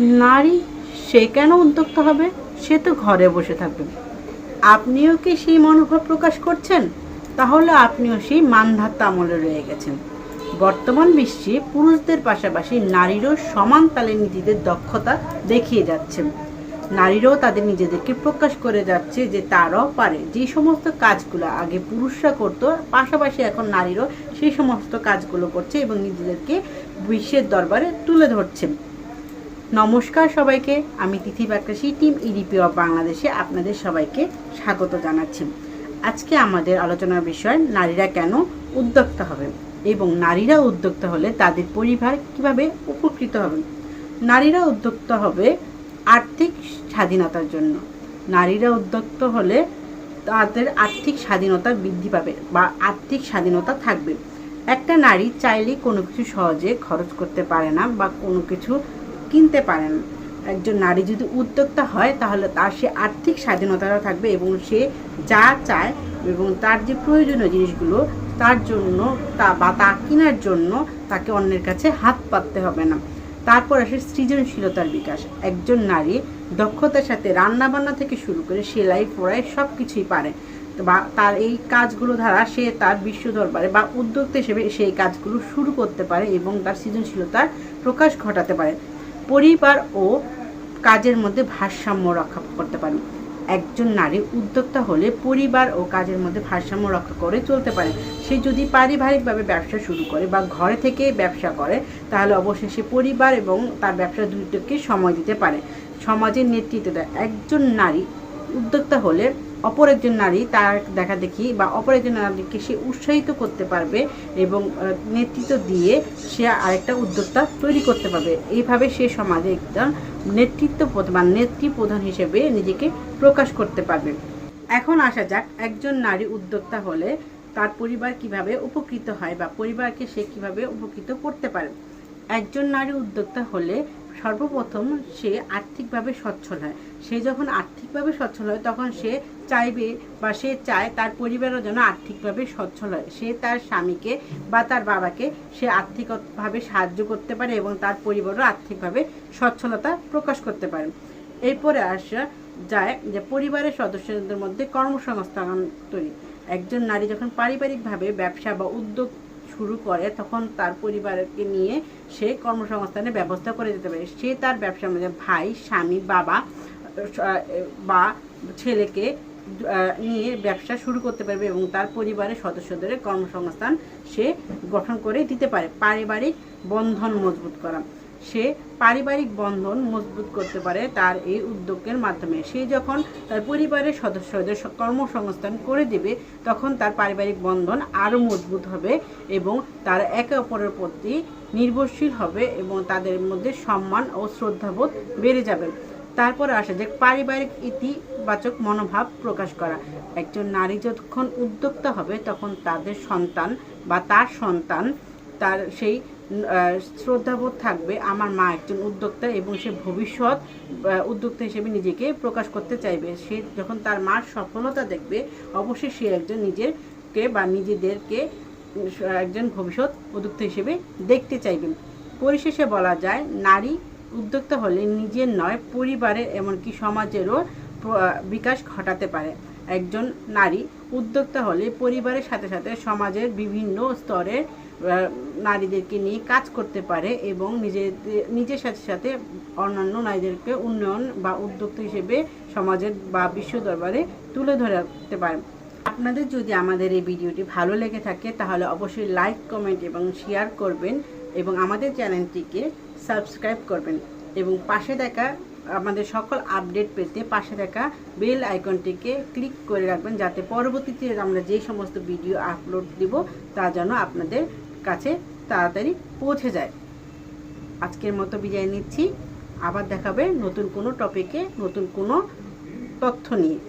নারী, সে কেন উদ্যোক্তা হবে? সে তো ঘরে বসে থাকবে। আপনিও কি সেই মনোভাব প্রকাশ করছেন? তাহলে আপনিও সেই মানধাত্তা আমলে রয়ে গেছেন। বর্তমান বিশ্বে পুরুষদের পাশাপাশি নারীরও সমান তালে নিজেদের দক্ষতা দেখিয়ে যাচ্ছেন। নারীরাও তাদের নিজেদেরকে প্রকাশ করে যাচ্ছে যে তারাও পারে। যে সমস্ত কাজগুলো আগে পুরুষরা করতো, পাশাপাশি এখন নারীরাও সেই সমস্ত কাজগুলো করছে এবং নিজেদেরকে বিশ্বের দরবারে তুলে ধরছে। নমস্কার সবাইকে। আমি Tithi Bakrasi team EDP of বাংলাদেশে আপনাদের সবাইকে স্বাগত জানাচ্ছি। আজকে আমাদের আলোচনার বিষয়, নারীরা কেন উদ্যোক্তা হবে এবং নারীরা উদ্যোক্তা হলে তাদের পরিবার কীভাবে উপকৃত হবে? নারীরা উদ্যোক্তা হবে আর্থিক স্বাধীনতার জন্য। নারীরা উদ্যোক্ত হলে তাদের আর্থিক স্বাধীনতা বৃদ্ধি পাবে বা আর্থিক স্বাধীনতা থাকবে। একটা নারী চাইলেই কোনো কিছু সহজে খরচ করতে পারে না বা কোনো কিছু কিনতে পারে না একজন নারী যদি উদ্যোক্তা হয়, তাহলে তার সে আর্থিক স্বাধীনতাটা থাকবে এবং সে যা চায় এবং তার যে প্রয়োজনীয় জিনিসগুলো, তার জন্য তা বা তা কেনার জন্য তাকে অন্যের কাছে হাত পাততে হবে না। তারপর আসে সৃজনশীলতার বিকাশ। একজন নারী দক্ষতার সাথে রান্না বান্না থেকে শুরু করে সেলাই পড়াই সব কিছুই পারে। বা তার এই কাজগুলো দ্বারা সে তার বিশ্ব দরবারে বা উদ্যোক্তা হিসেবে সেই কাজগুলো শুরু করতে পারে এবং তার সৃজনশীলতার প্রকাশ ঘটাতে পারে। পরিবার ও কাজের মধ্যে ভারসাম্য রক্ষা করতে পারে। একজন নারী উদ্যোক্তা হলে পরিবার ও কাজের মধ্যে ভারসাম্য রক্ষা করে চলতে পারে। সে যদি পারিবারিকভাবে ব্যবসা শুরু করে বা ঘরে থেকে ব্যবসা করে, তাহলে অবশ্যই সে পরিবার এবং তার ব্যবসা দুটোকে সময় দিতে পারে। সমাজের নেতৃত্ব দেয়। একজন নারী উদ্যোক্তা হলে অপর একজন নারী তার দেখা দেখি বা অপর একজন নারীকে সে উৎসাহিত করতে পারবে এবং নেতৃত্ব দিয়ে সে আরেকটা উদ্যোক্তা তৈরি করতে পারবে। এইভাবে সে সমাজে একজন নেতৃত্ব প্রধান নেত্রী প্রধান হিসেবে নিজেকে প্রকাশ করতে পারবে। এখন আসা যাক, একজন নারী উদ্যোক্তা হলে তার পরিবার কীভাবে উপকৃত হয় বা পরিবারকে সে কীভাবে উপকৃত করতে পারে। একজন নারী উদ্যোক্তা হলে সর্বপ্রথম সে আর্থিকভাবে সচ্ছল হয়। সে যখন আর্থিকভাবে সচ্ছল হয়, তখন সে চাইবে বা সে চায় তার পরিবারও যেন আর্থিকভাবে সচ্ছল হয়। সে তার স্বামীকে বা তার বাবাকে সে আর্থিকভাবে সাহায্য করতে পারে এবং তার পরিবারও আর্থিকভাবে সচ্ছলতা প্রকাশ করতে পারে। এরপরে আসা যায় যে পরিবারের সদস্যদের মধ্যে কর্মসংস্থান তৈরি। একজন নারী যখন পারিবারিকভাবে ব্যবসা বা উদ্যোগ শুরু করে, তখন তার পরিবারকে নিয়ে সে কর্মসংস্থানের ব্যবস্থা করে দিতে পারে। সে তার ব্যবসার মধ্যে ভাই, স্বামী, বাবা বা ছেলেকে নিয়ে ব্যবসা শুরু করতে পারবে এবং তার পরিবারের সদস্যদের কর্মসংস্থান সে গঠন করে দিতে পারে। পারিবারিক বন্ধন মজবুত করা। সে পারিবারিক বন্ধন মজবুত করতে পারে তার এই উদ্যোগের মাধ্যমে। সে যখন তার পরিবারের সদস্যদের কর্মসংস্থান করে দেবে, তখন তার পারিবারিক বন্ধন আরও মজবুত হবে এবং তার একে অপরের প্রতি নির্ভরশীল হবে এবং তাদের মধ্যে সম্মান ও শ্রদ্ধাবোধ বেড়ে যাবে। তারপর আসে যে পারিবারিক ইতিবাচক মনোভাব প্রকাশ করা। একজন নারী যতক্ষণ উদ্যোক্তা হবে, তখন তাদের সন্তান বা তার সন্তান তার সেই শ্রদ্ধাবোধ থাকবে আমার মা একজন উদ্যোক্তা এবং সে ভবিষ্যৎ উদ্যোক্তা হিসেবে নিজেকে প্রকাশ করতে চাইবে। সে যখন তার মার সফলতা দেখবে, অবশ্যই সে একজন নিজেরকে বা নিজেদেরকে একজন ভবিষ্যৎ উদ্যোক্তা হিসেবে দেখতে চাইবে। পরিশেষে বলা যায়, নারী উদ্যোক্তা হলে নিজের নয়, পরিবারের এমনকি সমাজেরও বিকাশ ঘটাতে পারে। একজন নারী উদ্যোক্তা হলে পরিবারের সাথে সাথে সমাজের বিভিন্ন স্তরের আহ, নারীদেরকে নিয়ে কাজ করতে পারে এবং নিজেদের নিজের সাথে সাথে অন্যান্য নারীদেরকে উন্নয়ন বা উদ্যোক্তা হিসেবে সমাজের বা বিশ্ব দরবারে তুলে ধরতে পারে। আপনাদের যদি আমাদের এই ভিডিওটি ভালো লেগে থাকে তাহলে অবশ্যই লাইক কমেন্ট এবং শেয়ার করবেন এবং আমাদের চ্যানেলটিকে সাবস্ক্রাইব করবেন এবং পাশে দেখা আমাদের সকল আপডেট পেতে পাশে থাকা বেল আইকনটিকে ক্লিক করে রাখবেন, যাতে পরবর্তীতে আমরা যে সমস্ত ভিডিও আপলোড দিব, তা যেন আপনাদের কাছে তাড়াতাড়ি পৌঁছে যায়। আজকের মতো বিজয় নিচ্ছি। আবার দেখাবে নতুন কোনো টপিকে, নতুন কোনো তথ্য নিয়ে।